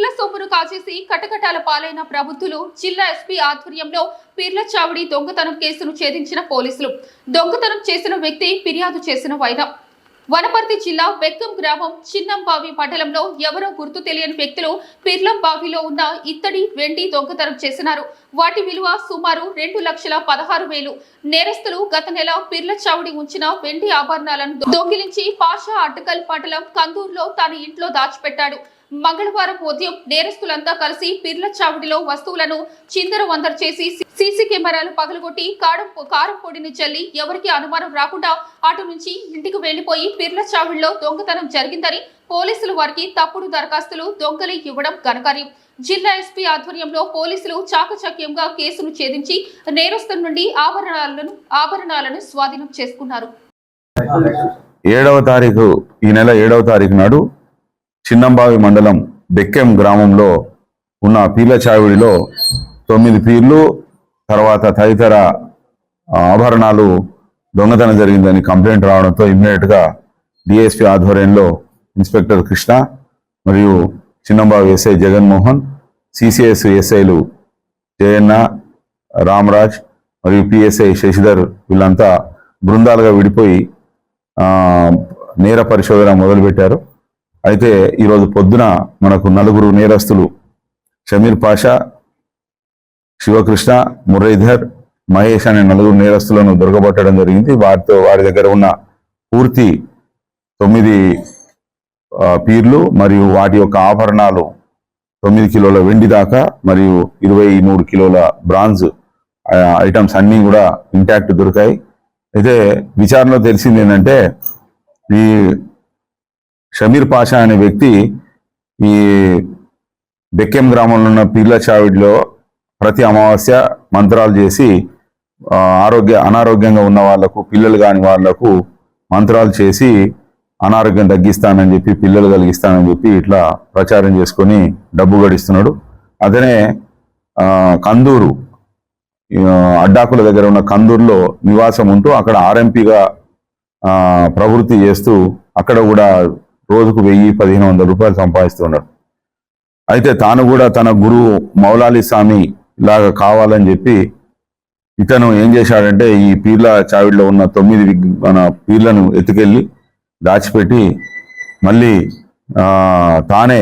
పీర్ల సొమ్మును కాచేసి కటకటాల పాలైన ప్రభుత్వులు జిల్లా ఎస్పీ ఆధ్వర్యంలో పీర్ల చావడి దొంగతనం కేసును ఛేదించిన పోలీసులు. దొంగతనం చేసిన వ్యక్తి ఫిర్యాదు చేసిన వైరం. వనపర్తి జిల్లా బెక్కం గ్రామం చిన్నంబావి మండలంలో ఎవరో గుర్తు తెలియని వ్యక్తులు పిర్లంబావిలో ఉన్న ఇత్తడి వెండి దొంగతనం చేసినారు వాటి విలువ సుమారు రెండు లక్షల పదహారు వేలు. నేరస్తులు గత నెల పిర్ల చావుడి ఉంచిన వెండి ఆభరణాలను దొంగిలించి పాషా అడ్డకల్ మండలం కందూరులో తన ఇంట్లో దాచిపెట్టాడు. మంగళవారం ఉదయం నేరస్తులంతా కలిసి పిర్ల చావుడిలో వస్తువులను చిందర చేసి సీసీ కెమెరాలు పగలగొట్టి కారం కారం పొడిని చల్లి ఎవరికి అనుమానం రాకుండా అటు నుంచి ఇంటికి వెళ్ళిపోయి పిర్ల చావుడిలో దొంగతనం జరిగిందని పోలీసులు వారికి తప్పుడు దరఖాస్తులు దొంగలి ఇవ్వడం ఘనకార్యం. జిల్లా ఎస్పీ ఆధ్వర్యంలో పోలీసులు చాకచక్యంగా కేసును ఛేదించి నేరస్తుల నుండి ఆభరణాలను ఆభరణాలను స్వాధీనం చేసుకున్నారు. ఏడవ తారీఖు ఈ నెల ఏడవ తారీఖు నాడు చిన్నంబావి మండలం బెక్కెం గ్రామంలో ఉన్న పీర్ల చావిడిలో తొమ్మిది పీర్లు తర్వాత తదితర ఆభరణాలు దొంగతనం జరిగిందని కంప్లైంట్ రావడంతో ఇమ్మీడియట్గా డిఎస్పీ ఆధ్వర్యంలో ఇన్స్పెక్టర్ కృష్ణ మరియు చిన్నంబాబు ఎస్ఐ జగన్మోహన్ సిసిఎస్ ఎస్ఐలు జయన్న రామరాజ్ మరియు పిఎస్ఐ శశిధర్ వీళ్ళంతా బృందాలుగా విడిపోయి నేర పరిశోధన మొదలుపెట్టారు. అయితే ఈరోజు పొద్దున మనకు నలుగురు నేరస్తులు షమీర్ పాషా శివకృష్ణ మురళీధర్ మహేష్ అనే నలుగురు నేరస్తులను దొరకబట్టడం జరిగింది. వారితో వారి దగ్గర ఉన్న పూర్తి తొమ్మిది పీర్లు మరియు వాటి యొక్క ఆభరణాలు తొమ్మిది కిలోల వెండి దాకా మరియు ఇరవై మూడు కిలోల బ్రాంజ్ ఐటమ్స్ అన్నీ కూడా ఇంటాక్ట్ దొరికాయి. అయితే విచారణలో తెలిసింది ఏంటంటే ఈ షమీర్ పాషా అనే వ్యక్తి ఈ బెక్కెం గ్రామంలో ఉన్న పీర్ల చావిడిలో ప్రతి అమావాస్య మంత్రాలు చేసి ఆరోగ్య అనారోగ్యంగా ఉన్న వాళ్ళకు పిల్లలు కాని వాళ్ళకు మంత్రాలు చేసి అనారోగ్యం తగ్గిస్తానని చెప్పి పిల్లలు కలిగిస్తానని చెప్పి ఇట్లా ప్రచారం చేసుకొని డబ్బు గడిస్తున్నాడు. అతనే కందూరు అడ్డాకుల దగ్గర ఉన్న కందూరులో నివాసం ఉంటూ అక్కడ ఆర్ఎంపీగా ప్రవృత్తి చేస్తూ అక్కడ కూడా రోజుకు వెయ్యి పదిహేను వందల రూపాయలు సంపాదిస్తున్నాడు అయితే తాను కూడా తన గురువు మౌలాలి స్వామి లాగా కావాలని చెప్పి ఇతను ఏం చేశాడంటే ఈ పీర్ల చావిడిలో ఉన్న తొమ్మిది మన పీర్లను ఎత్తుకెళ్ళి దాచిపెట్టి మళ్ళీ తానే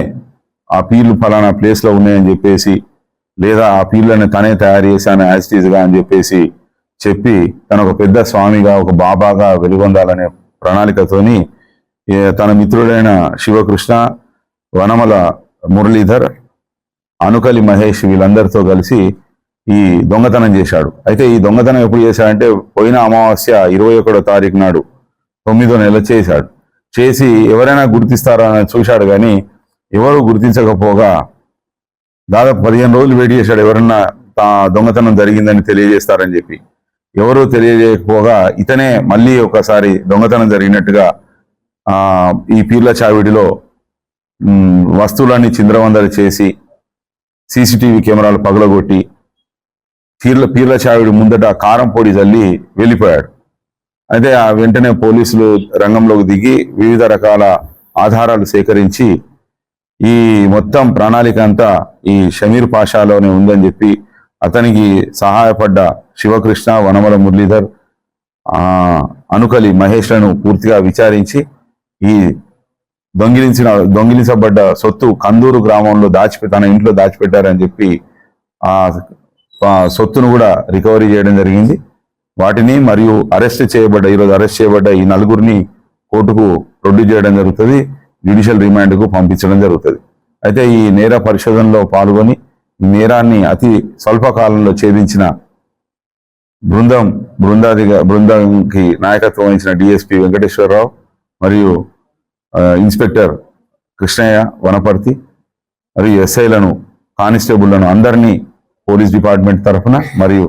ఆ పీర్లు ఫలానా ప్లేస్లో ఉన్నాయని చెప్పేసి లేదా ఆ పీర్లను తనే తయారు చేశాను యాజిటీజ్గా అని చెప్పేసి చెప్పి తన ఒక పెద్ద స్వామిగా ఒక బాబాగా వెలుగొందాలనే ప్రణాళికతోని తన మిత్రుడైన శివకృష్ణ వనమల మురళీధర్ అనుకలి మహేష్ వీళ్ళందరితో కలిసి ఈ దొంగతనం చేశాడు. అయితే ఈ దొంగతనం ఎప్పుడు చేశాడంటే పోయిన అమావాస్య ఇరవై ఒకటో తారీఖు నాడు తొమ్మిదో నెల చేశాడు. చేసి ఎవరైనా గుర్తిస్తారా అని చూశాడు కానీ ఎవరు గుర్తించకపోగా దాదాపు పదిహేను రోజులు వెయిట్ చేశాడు ఎవరన్నా తా దొంగతనం జరిగిందని తెలియజేస్తారని చెప్పి. ఎవరు తెలియజేయకపోగా ఇతనే మళ్ళీ ఒకసారి దొంగతనం జరిగినట్టుగా ఈ పీర్ల చావిడిలో వస్తువులన్నీ చింద్రవందలు చేసి సీసీటీవీ కెమెరాలు పగలగొట్టి పీర్ల పీర్ల చావిడి ముందట కారం పొడి చల్లి వెళ్ళిపోయాడు. అయితే ఆ వెంటనే పోలీసులు రంగంలోకి దిగి వివిధ రకాల ఆధారాలు సేకరించి ఈ మొత్తం ప్రణాళిక అంతా ఈ షమీర్ పాషాలోనే ఉందని చెప్పి అతనికి సహాయపడ్డ శివకృష్ణ వనమల మురళీధర్ అనుకలి మహేష్లను పూర్తిగా విచారించి ఈ దొంగిలించిన దొంగిలించబడ్డ సొత్తు కందూరు గ్రామంలో దాచిపె తన ఇంట్లో దాచిపెట్టారని చెప్పి ఆ సొత్తును కూడా రికవరీ చేయడం జరిగింది. వాటిని మరియు అరెస్ట్ చేయబడ్డ ఈరోజు అరెస్ట్ చేయబడ్డ ఈ నలుగురిని కోర్టుకు ప్రొడ్యూస్ చేయడం జరుగుతుంది జ్యుడిషియల్ రిమాండ్కు పంపించడం జరుగుతుంది. అయితే ఈ నేర పరిశోధనలో పాల్గొని ఈ నేరాన్ని అతి స్వల్పకాలంలో ఛేదించిన బృందం బృందాదిగా బృందంకి నాయకత్వం వహించిన డిఎస్పి వెంకటేశ్వరరావు మరియు ఇన్స్పెక్టర్ కృష్ణయ్య వనపర్తి మరియు ఎస్ఐలను కానిస్టేబుళ్ళను అందరినీ పోలీస్ డిపార్ట్మెంట్ తరఫున మరియు